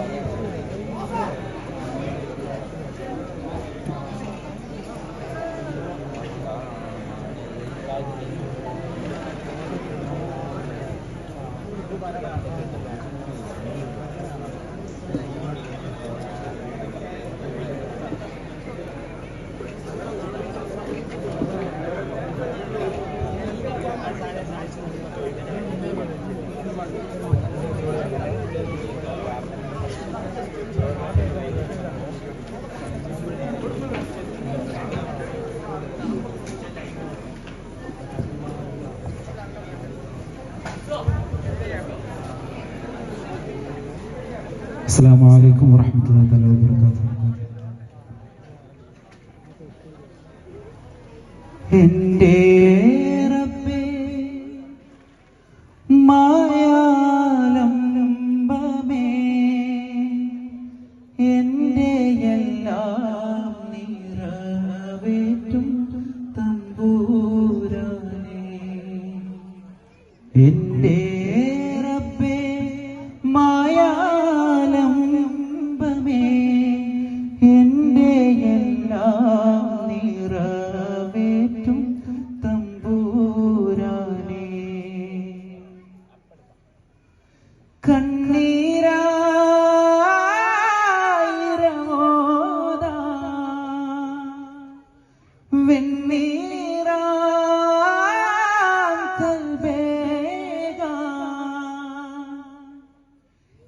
Yeah. عليكم ورحمة الله تعالى وبركاته. هندي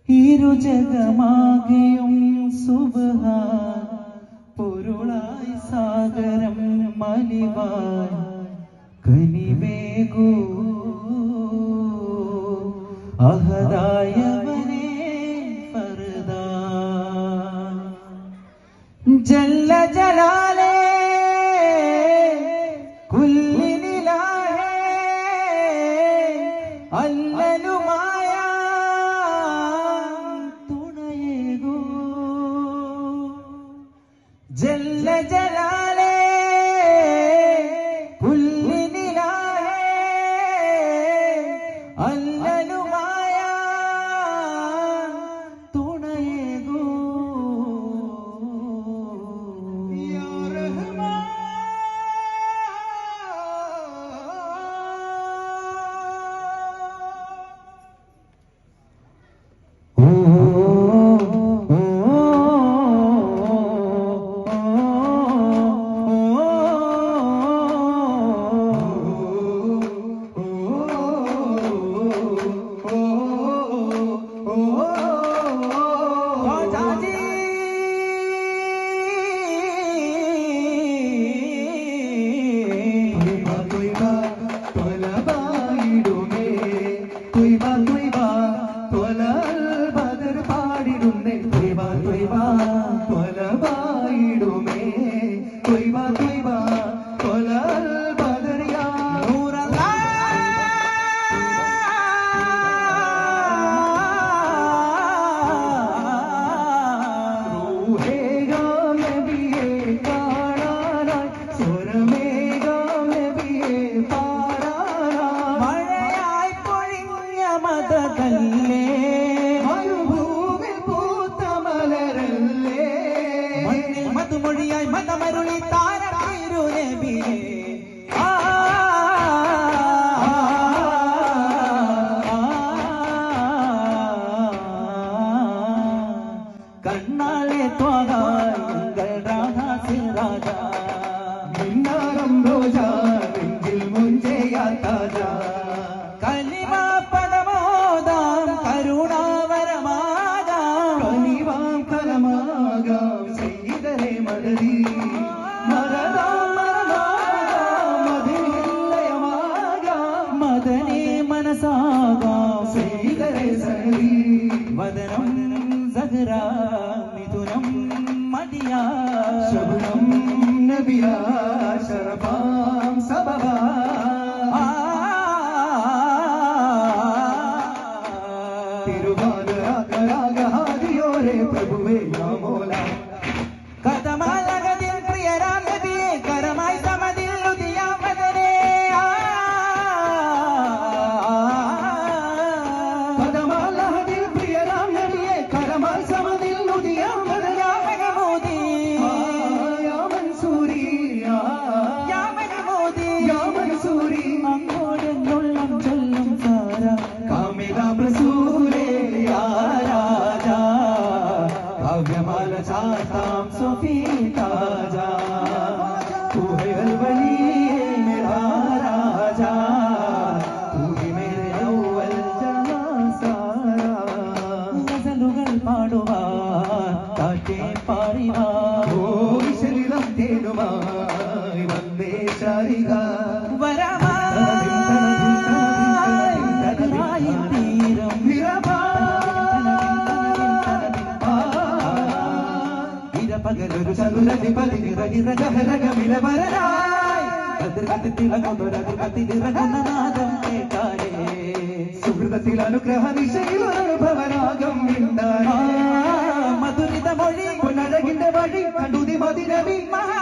ഇരുജഗമാകെയും സുബഹ പൊരുളായി സാഗരം മലിവായി കനിവേകൂ राजा തേനുമായി വന്നേ ചാരിക പകലൊരു സകുലതി പതി നിറകിറ ഗഹരകമില വരനായി. അതിർകത്തി തിളകൊണ്ടൊരതി കത്തി നിറകുന്ന നാദം കേട്ടാലേ. സുഹൃതത്തിൽ അനുഗ്രഹ ദിശയിൽ അനുഭവരാഗം ഉണ്ടായി മധുരിത മൊഴി പൊന്നഴകിന്റെ വഴി കണ്ടുതി മതിരവി മഹാ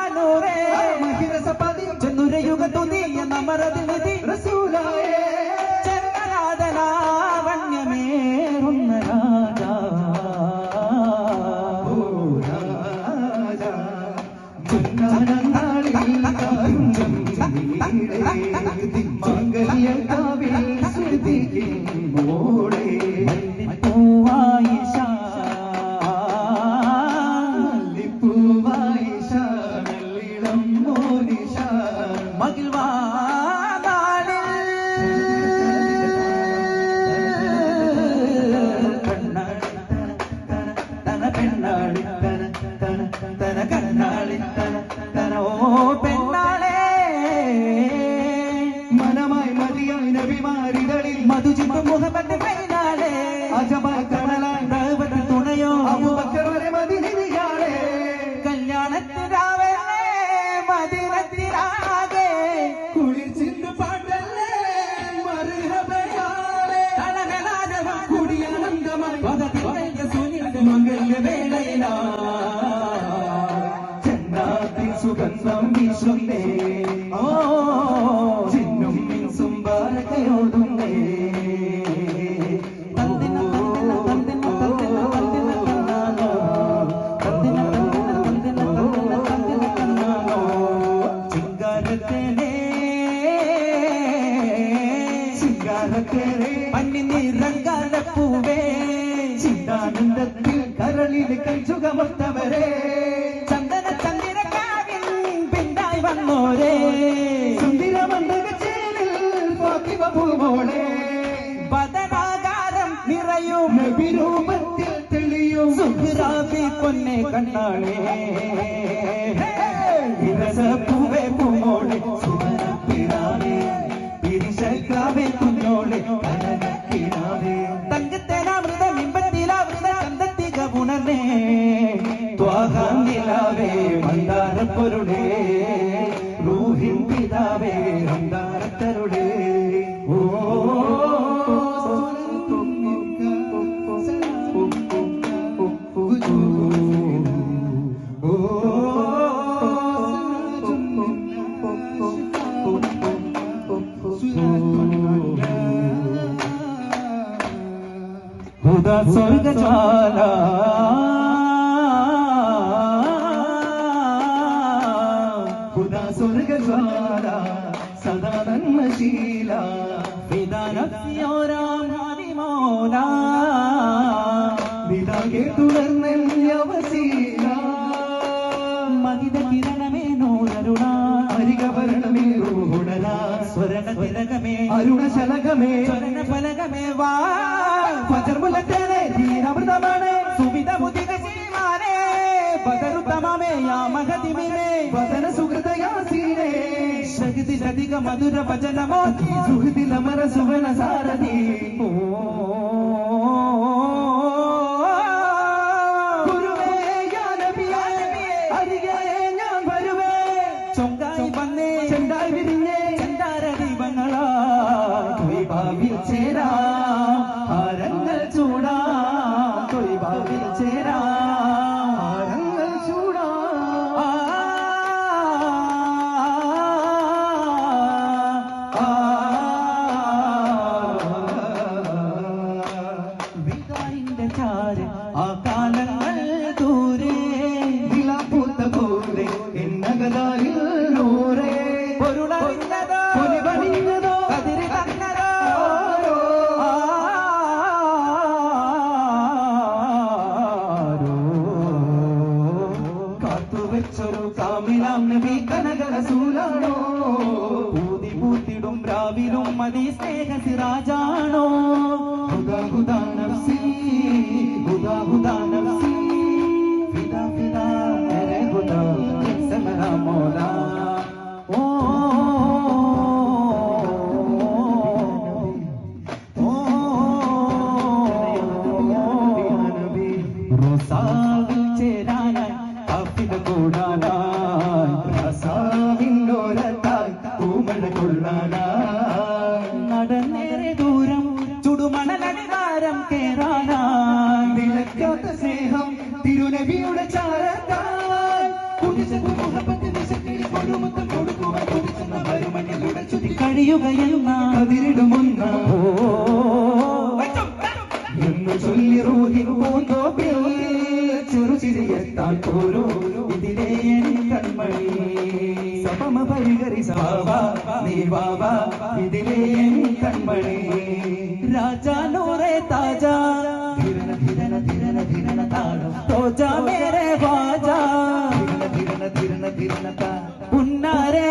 നബിരൂപത്തിൽ തെളിയും. സുഹ്റാബി പൊന്നെ കണ്ണാളേ വിരസപ്പൂവെ പൂമോളെ. സുമരപ്പിടാളെ പിരിശക്കാവെ കുഞ്ഞോളെ. കനക പതിയോരാം ഹരിമോന വിതാകെ തുടർന്നെല്ലവസീല കിരണമേ സ്വരണ ഫലകമേ വാ. ഫജർമുലത്തേനെ ധീരമൃതമാണ്. സുവിധ മുതി సదిగ మధుర భజన మాకి సుహృది లమర సువన సారథి മതി സ്നേഹ ചുറ്റി കഴിയുകയെന്ന അതിരിടുമുന്ന എന്ന് ചൊല്ലി റൂഹി പൂന്തോപ്പിൽ ചെറുചിരിയെത്താൻ പോരൂ. ഇതിലേ കൺമണി സമമ പരിഹരി സാവ ഇതിലേ കൺമണി രാജാ നൂറെ താജാ. ധിരന ധിരന ധിരന ധിരന താളം. തോജാ മേരെ വാജാ ധിരന ധിരന ധിരന താ പുന്നാരെ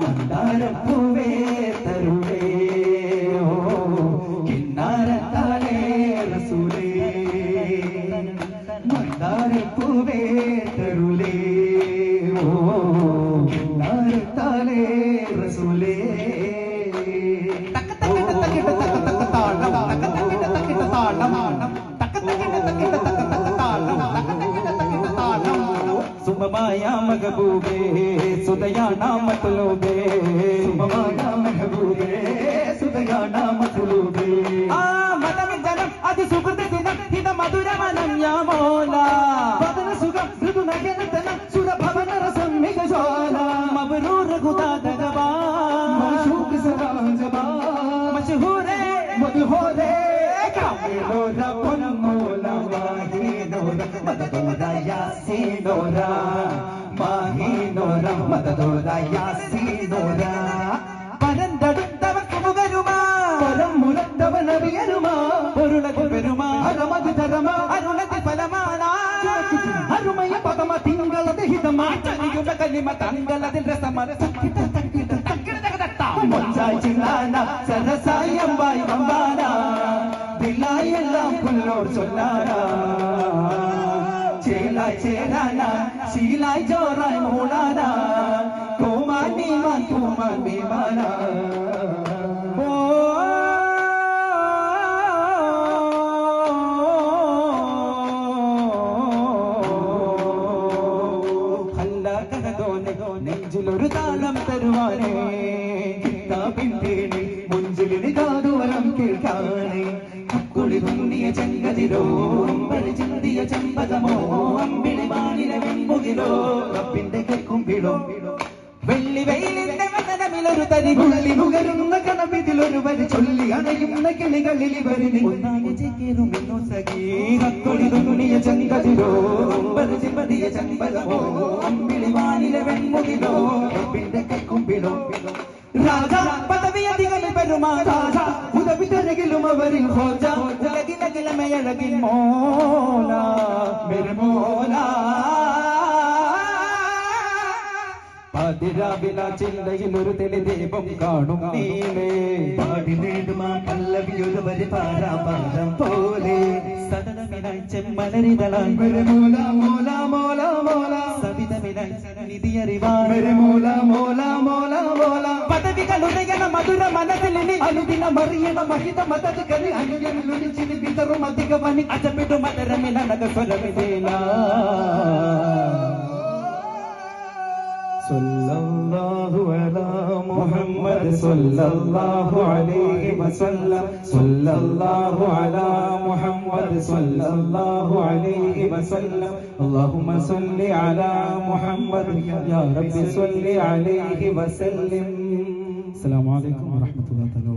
മന്ദാരപ്പൂവേ या मगबूबे सुदया ना मतलूबे सुबहाना महबूबे सुदया ना मतलूबे आ मदम जनम अति सुकृत दिनम हित मधुर वनम या मौला। बदन सुगम मृदु नयन तनम सुर भवन रसम मिग ज्वाला। मबरूर खुदा दगबा। मशूक सदा जबा मशहूर है। मधुहोर है कामिलो रब्बन మదదోరా యాసీనోరా మాహీనోరా మదదోరా యాసీనోరా அருமைய பதம திங்களது ஹிதமா தனியுள்ள கனிம தங்களதில் ரசமர சக்கிட்ட சக்கிட்ட மொஞ்சாய் சின்னானா சரசாய் அம்பாய் அம்பானா தில்லாய் எல்லாம் புல்லோர் சொன்னாரா തക്കിട തക്കിട തക്കിട തകടട്ട മൊഞ്ചായി ചില്ലാന സരസായി അമ്പായി വമ്പാന ദിലായി എല്ലാം പുല്ലോട് ചൊല്ലാനാ ചേലായി ചേരാന ശീലായി ജോറായി മൂടാന കോമാൻ നീമാൻ കൂമാൻ വിമാന നെഞ്ചിലൊരു താളം തരുവാനേ കിതാബിന്റെ മുഞ്ചിലിന് കാതുവരം കേൾക്കാനേ കുളി തുന്നിയ ചെങ്കതിരോ വെൺമുകിലോ കപ്പിന്റെ കൈക്കുമ്പിളോ. വെള്ളി വെയിലിന്റെ വതനമിലൊരു തരി പുള്ളി നുകരുന്ന കണവിതിലൊരു വരി ചൊല്ലി അണയുന്ന കിളികളിൽ ഇവരിന് ഒന്നാകെ ചേക്കേറും ഇന്നോ തുണിയ ചങ്കതിലോ അമ്പഴി ചിമ്പതിയ ചെമ്പകമോ അമ്പിളി വാനിലെ വെൺമുകിലോ കപ്പിന്റെ കൈക്കുമ്പിളോ. രാജ പദവിയധികം പെരുമാ രാജ ഉദവി തിരകിലും അവരിൽ ഹോജ. ഉലകിലകിലമയഴകിൻ മോല മെരു പാതിരാവില ചിന്തയിൽ ഒരു തെളിദീപം കാണും നീലേ. പാടി നേടുമാ പല്ലവിയൊരു വരി പാരാപാദം പോലെ സദനമിനായി ചെമ്മലരിതളായി മോല മോല മൂല മൂല. സവിതമിനായി നിധിയറിവാൻ മോല മോല മോല മൂല. പദവികളുടയണ മധുര മനസ്സിലിനി അനുദിന മറിയണ മഹിത മതത് കലി അനുജനുലിച്ചിനി വിതറും അധിക പനി അജപിടു മതരമിന നഗസ്വരമിതേല صلى الله على محمد صلى الله عليه وسلم صلى الله على محمد صلى الله عليه وسلم اللهم صل على محمد يا رب صل عليه وسلم السلام عليكم ورحمة الله تعالى وبركاته